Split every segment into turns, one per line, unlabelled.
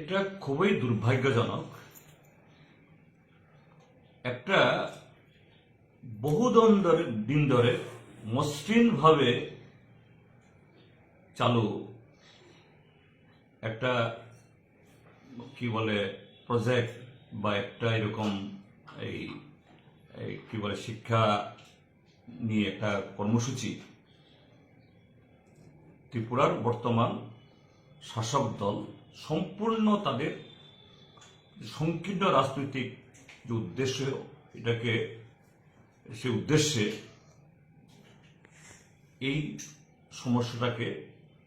এটা খুবই দুর্ভাগ্যজনক। একটা বহুদিন দিন ধরে মসৃণভাবে চালু একটা কি বলে প্রজেক্ট বা একটা এরকম এই কি বলে শিক্ষা নিয়ে একটা কর্মসূচি। ত্রিপুরার বর্তমান শাসক দল সম্পূর্ণ তাদের সংকীর্ণ রাজনৈতিক যে উদ্দেশ্য, এটাকে, সে উদ্দেশ্যে এই সমস্যাটাকে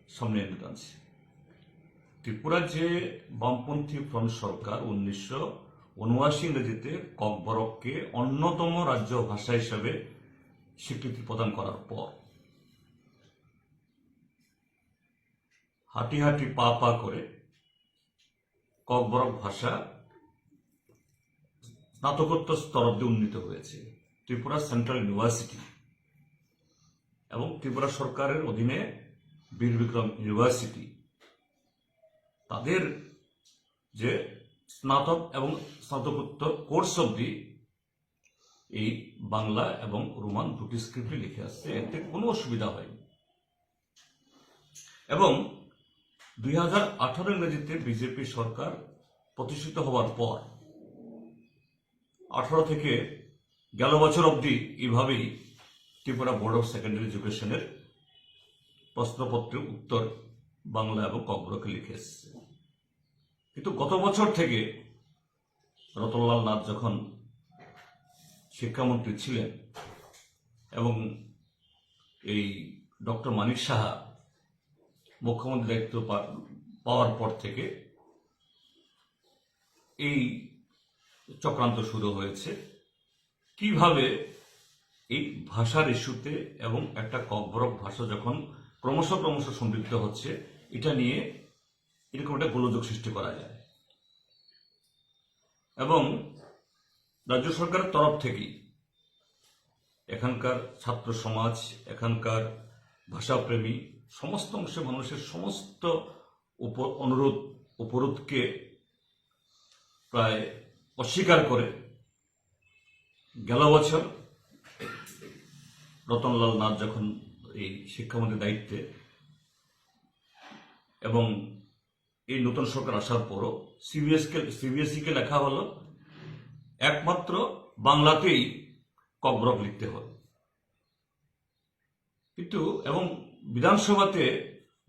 সামনে এনে টানছে। ত্রিপুরার যে বামপন্থী ফ্রন্ট সরকার উনিশশো উনআশি ইংরেজিতে ককবরককে অন্যতম রাজ্য ভাষা হিসাবে স্বীকৃতি প্রদান করার পর হাঁটি হাঁটি পা পা করে ককবরক ভাষা স্নাতকোত্তর স্তর অব্দি উন্নীত হয়েছে ত্রিপুরা সেন্ট্রাল ইউনিভার্সিটি এবং ত্রিপুরা সরকারের অধীনে বীর বিক্রম ইউনিভার্সিটি। তাদের যে স্নাতক এবং স্নাতকোত্তর কোর্স অব্দি এই বাংলা এবং রোমান দুটি স্ক্রিপ্টে লিখে আসছে, এতে কোনো অসুবিধা হয়নি। এবং দুই হাজার আঠারো ইংরেজিতে বিজেপি সরকার প্রতিষ্ঠিত হওয়ার পর আঠারো থেকে গেল বছর অবধি এইভাবেই ত্রিপুরা বোর্ড অফ সেকেন্ডারি এডুকেশনের প্রশ্নপত্রের উত্তর বাংলা এবং কগ্রকে লিখে এসছে। কিন্তু গত বছর থেকে রতনলাল নাথ যখন শিক্ষামন্ত্রী ছিলেন এবং এই ডক্টর মানিক সাহা মুখ্যমন্ত্রী দায়িত্ব পাওয়ার পর থেকে এই চক্রান্ত শুরু হয়েছে। কীভাবে এই ভাষার ইস্যুতে এবং একটা ককবরক ভাষা যখন ক্রমশ ক্রমশ সমৃদ্ধ হচ্ছে, এটা নিয়ে এরকম একটা গোলযোগ সৃষ্টি করা যায়। এবং রাজ্য সরকারের তরফ থেকেই এখানকার ছাত্র সমাজ, এখানকার ভাষাপ্রেমী সমস্ত অংশে মানুষের সমস্ত অনুরোধ, উপরোধকে প্রায় অস্বীকার করে গেল বছর রতনলাল নাথ যখন এই শিক্ষামন্ত্রীর দায়িত্বে এবং এই নতুন সরকার আসার পরও সিবিএসকে, সিবিএসইকে লেখা হলো, একমাত্র বাংলাতেই ককবরক লিখতে হবে কিন্তু, এবং বিধানসভাতে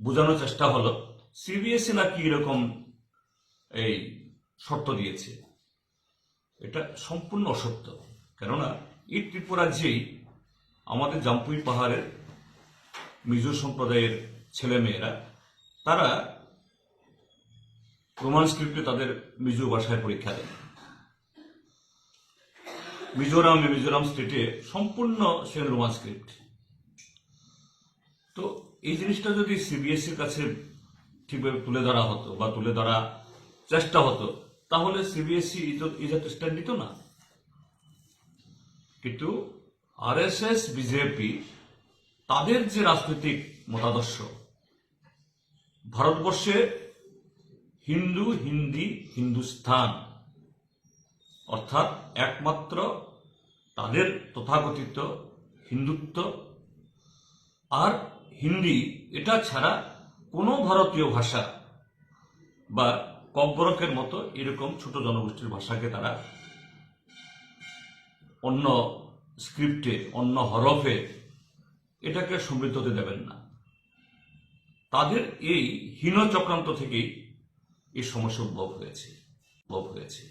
বোঝানোর চেষ্টা হলো সিবিএসই নাকি এরকম এই শর্ত দিয়েছে। এটা সম্পূর্ণ অসত্য। কেননা, এই ত্রিপুরাজ্যেই আমাদের জাম্পুই পাহাড়ের মিজো সম্প্রদায়ের ছেলেমেয়েরা, তারা রোমান স্ক্রিপ্টে তাদের মিজো ভাষায় পরীক্ষা দেন মিজোরাম মিজোরাম স্টেটে সম্পূর্ণ সে রোমান স্ক্রিপ্ট। তো এই জিনিসটা যদি সিবিএসসির কাছে ঠিকভাবে তুলে ধরা হতো বা তুলে ধরা চেষ্টা হতো, তাহলে সিবিএসসি ইজাত স্ট্যান্ড নিত না। কিন্তু আরএসএস বিজেপি তাদের যে রাজনৈতিক মতাদর্শ, ভারতবর্ষে হিন্দু, হিন্দি, হিন্দুস্থান, অর্থাৎ একমাত্র তাদের তথাকথিত হিন্দুত্ব, আর হিন্দি, এটা ছাড়া কোনো ভারতীয় ভাষা বা কব্বরকের মতো এরকম ছোট জনগোষ্ঠীর ভাষাকে তারা অন্য স্ক্রিপ্টে, অন্য হরফে এটাকে সমৃদ্ধ হতে দেবেন না। তাদের এই হীন চক্রান্ত থেকেই এই সমস্যা উদ্ভব হয়েছে উদ্ভব হয়েছে।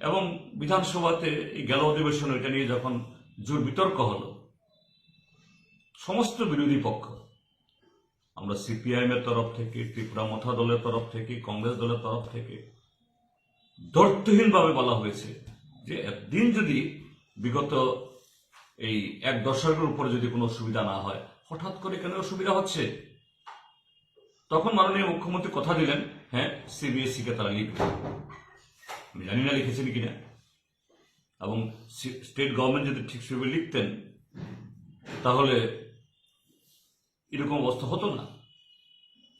এবং বিধানসভাতে এই গেল অধিবেশন, এটা নিয়ে যখন জোর বিতর্ক হলো সমস্ত বিরোধী পক্ষ। আমরা সিপিআইএম এর তরফ থেকে, ত্রিপুরা মথা দলের তরফ থেকে, কংগ্রেস দলের তরফ থেকে দর্থহীনভাবে বলা হয়েছে যে একদিন যদি বিগত এই এক দশকের উপরে যদি কোনো অসুবিধা না হয়, হঠাৎ করে কেন অসুবিধা হচ্ছে? তখন মাননীয় মুখ্যমন্ত্রী কথা দিলেন হ্যাঁ সিবিএসসি কে তারা লিখবে। আমি জানি না লিখেছেন কিনা। এবং স্টেট গভর্নমেন্ট যদি ঠিক সেভাবে লিখতেন, তাহলে এরকম অবস্থা হতো না।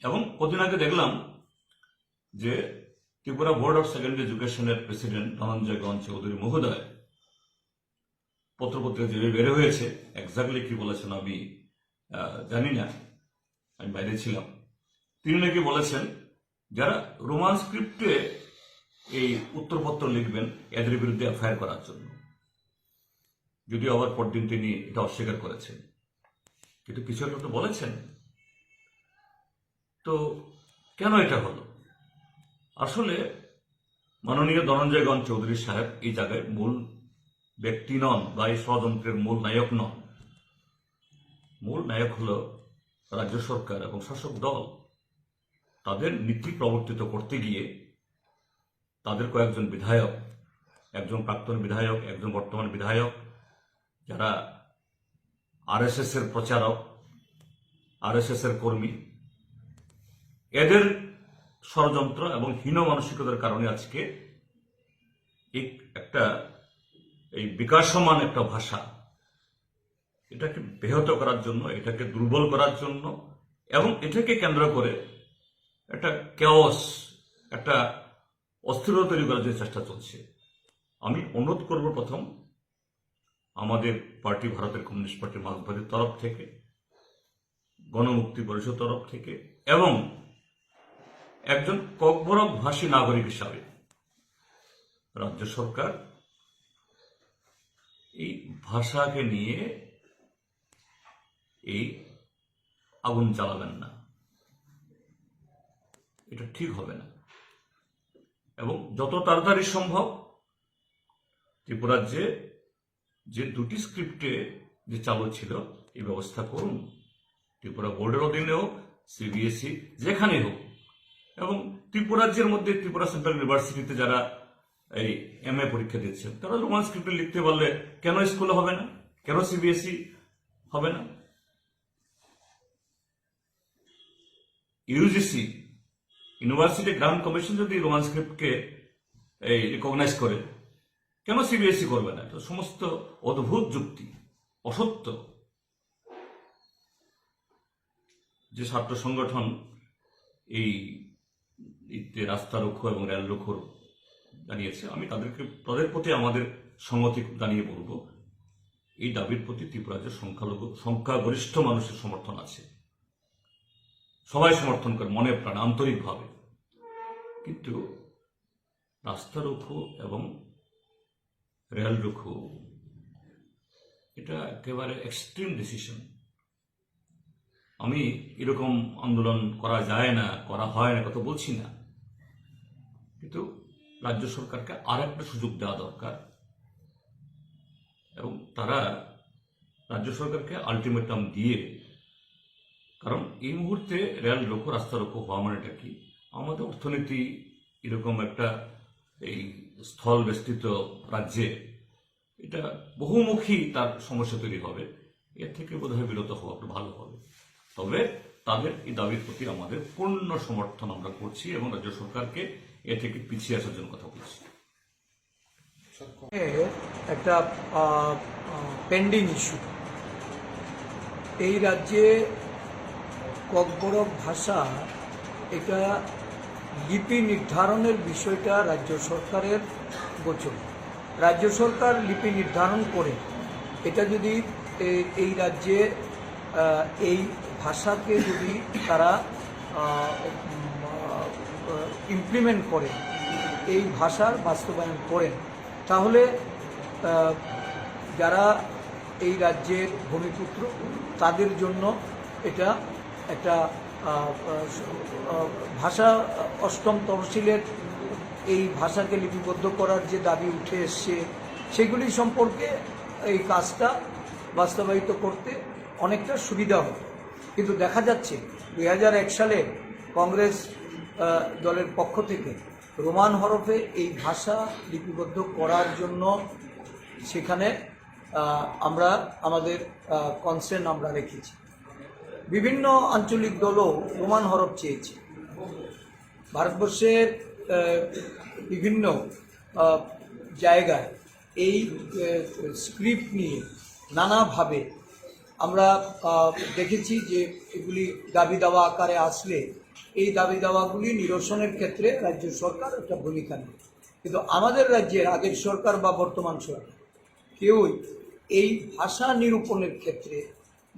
এবং কদিন আগে দেখলাম যে ত্রিপুরা বোর্ড অফ সেকেন্ডারি এডুকেশনের প্রেসিডেন্ট ধনঞ্জয় গঞ্জ চৌধুরী মহোদয় পত্রপত্রিকা যেভাবে বের হয়েছে এক্স্যাক্টলি কি বলেছেন আমি জানি না। আমি বাইরে ছিলাম। তিনি নাকি বলেছেন, যারা রোমান স্ক্রিপ্টে এই উত্তরপত্র লিখবেন, এদের বিরুদ্ধে এফআইআর করার জন্য। যদিও আবার পরদিন তিনি এটা অস্বীকার করেছেন। কিন্তু কিছু একটা তো বলেছেন। তো কেন এটা হলো? আসলে মাননীয় ধনঞ্জয় গঞ্জ চৌধুরী সাহেব এই জায়গায় মূল ব্যক্তি নন বা এই ষড়যন্ত্রের মূল নায়ক নন। মূল নায়ক হল রাজ্য সরকার এবং শাসক দল। তাদের নীতি প্রবর্তিত করতে গিয়ে তাদের কয়েকজন বিধায়ক, একজন প্রাক্তন বিধায়ক, একজন বর্তমান বিধায়ক, যারা আরএসএস এর প্রচারক আরএসএস এর কর্মী। এদের ষড়যন্ত্র এবং হীন মানসিকতার কারণে আজকে এক- একটা এই বিকাশমান একটা ভাষা, এটাকে ব্যাহত করার জন্য, এটাকে দুর্বল করার জন্য এবং এটাকে কেন্দ্র করে একটা কেওস একটা অস্থিরতা তৈরি করার যে চেষ্টা চলছে। আমি অনুরোধ করব প্রথম আমাদের পার্টি ভারতের কমিউনিস্ট পার্টি মার্কসবাদীর তরফ থেকে, গণমুক্তি পরিষদ তরফ থেকে, এবং একজন ককবরক ভাষী নাগরিক হিসাবে রাজ্য সরকার এই ভাষাকে নিয়ে এই আগুন জ্বালাবেন না। এটা ঠিক হবে না। এবং যত তাড়াতাড়ি সম্ভব ত্রিপুরাজ্যে যে দুটি স্ক্রিপ্টে যে চালু ছিল, এই ব্যবস্থা করুন। ত্রিপুরা বোর্ডের অধীনেও সিবিএসই যেখানে হোক। এবং ত্রিপুরাজ্যের মধ্যে, ত্রিপুরা সেন্ট্রাল ইউনিভার্সিটিতে যারা এই এম এ পরীক্ষা দিচ্ছেন, তারা রোমান স্ক্রিপ্টে লিখতে পারলে কেন স্কুলে হবে না? কেন সিবিএসই হবে না? ইউজিসি ইউনিভার্সিটি গ্রাউন্ড কমিশন যদি রোমান স্ক্রিপ্টকে এই রিকগনাইজ করে কেন সিবিএসই করবে না? এটা সমস্ত অদ্ভুত যুক্তি, অসত্য। যে ছাত্র সংগঠন এই রাস্তা রুখো এবং রেল রুখোর জানিয়েছে, আমি তাদেরকে, তাদের প্রতি আমাদের সংহতি জানিয়ে বলব, এই দাবির প্রতি ত্রিপুরাজ্যের সংখ্যালঘু, সংখ্যাগরিষ্ঠ মানুষের সমর্থন আছে। সবাই সমর্থন করে, মনে প্রাণ, আন্তরিকভাবে। কিন্তু রাস্তা রুখো এবং রেল রুখো। এটা একেবারে এক্সট্রিম ডিসিশন আমি এরকম আন্দোলন করা যায় না, করা হয় না, কথা বলছি না। কিন্তু রাজ্য সরকারকে আর একটা সুযোগ দেওয়া দরকার। এবং তারা রাজ্য সরকারকে আলটিমেটাম দিয়ে, কারণ এই মুহূর্তে রেল রোকো রাস্তা রোকো হওয়া মানেটা কি? আমাদের অর্থনীতি এরকম একটা এই স্থল বেষ্টিত রাজ্যে এটা বহুমুখী তার সমস্যা তৈরি হবে। এর থেকে বোধহয় বিরত হওয়া একটু ভালো হবে। তবে তাদের এই দাবির প্রতি আমাদের পূর্ণ সমর্থন আমরা করছি এবং রাজ্য সরকারকে এ থেকে পিছিয়ে আসার জন্য কথা বলছি।
একটা পেন্ডিং ইস্যু এই রাজ্যে ককবরক ভাষা এটা লিপি নির্ধারণের বিষয়টা রাজ্য সরকারের গোচর। রাজ্য সরকার লিপি নির্ধারণ করে। এটা যদি এই রাজ্যে এই ভাষাকে যদি তারা ইমপ্লিমেন্ট করে, এই ভাষার বাস্তবায়ন করেন, তাহলে যারা এই রাজ্যের ভূমিপুত্র, তাদের জন্য এটা একটা ভাষা অষ্টম তহসিলের এই ভাষাকে লিপিবদ্ধ করার যে দাবি উঠে এসছে, সেগুলি সম্পর্কে এই কাজটা বাস্তবায়িত করতে অনেকটা সুবিধা হতো কিন্তু দেখা যাচ্ছে দু হাজার এক সালে কংগ্রেস দলের পক্ষ থেকে রোমান হরফে এই ভাষা লিপিবদ্ধ করার জন্য সেখানে আমরা, আমাদের কনসেন্ট আমরা রেখেছি। বিভিন্ন আঞ্চলিক দলও রোমান হরফ চেয়েছে। ভারতবর্ষের বিভিন্ন জায়গায় এই স্ক্রিপ্ট নিয়ে নানাভাবে আমরা দেখেছি যে এগুলি দাবি দাওয়া আকারে আসলে এই দাবি দাওয়াগুলি নিরসনের ক্ষেত্রে রাজ্য সরকার একটা ভূমিকা নেয়। কিন্তু আমাদের রাজ্যের আগের সরকার বা বর্তমান সরকার কেউই এই ভাষা নিরূপণের ক্ষেত্রে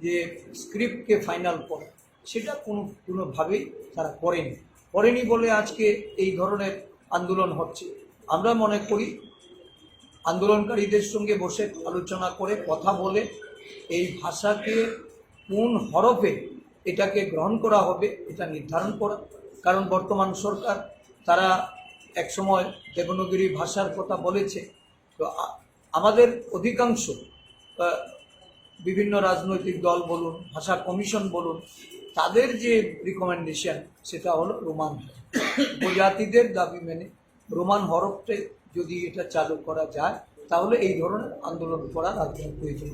যে স্ক্রিপ্টকে ফাইনাল করে, সেটা কোনো, কোনোভাবেই তারা করেনি। করেনি বলে আজকে এই ধরনের আন্দোলন হচ্ছে। আমরা মনে করি, আন্দোলনকারীদের সঙ্গে বসে আলোচনা করে, কথা বলে, এই ভাষাকে কোন হরফে এটাকে গ্রহণ করা হবে, এটা নির্ধারণ করা। কারণ বর্তমান সরকার, তারা একসময় দেবনগরী ভাষার কথা বলেছে। তো আমাদের অধিকাংশ বিভিন্ন রাজনৈতিক দল বলুন, ভাষা কমিশন বলুন, তাদের যে রিকমেন্ডেশন সেটা হলো রোমান জাতিদের উপজাতিদের দাবি মেনে রোমান হরফে যদি এটা চালু করা যায়, তাহলে এই ধরনের আন্দোলন করা রাজনৈতিক প্রয়োজন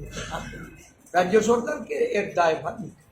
রাজ্য সরকারকে এর দায়ভার নিতে।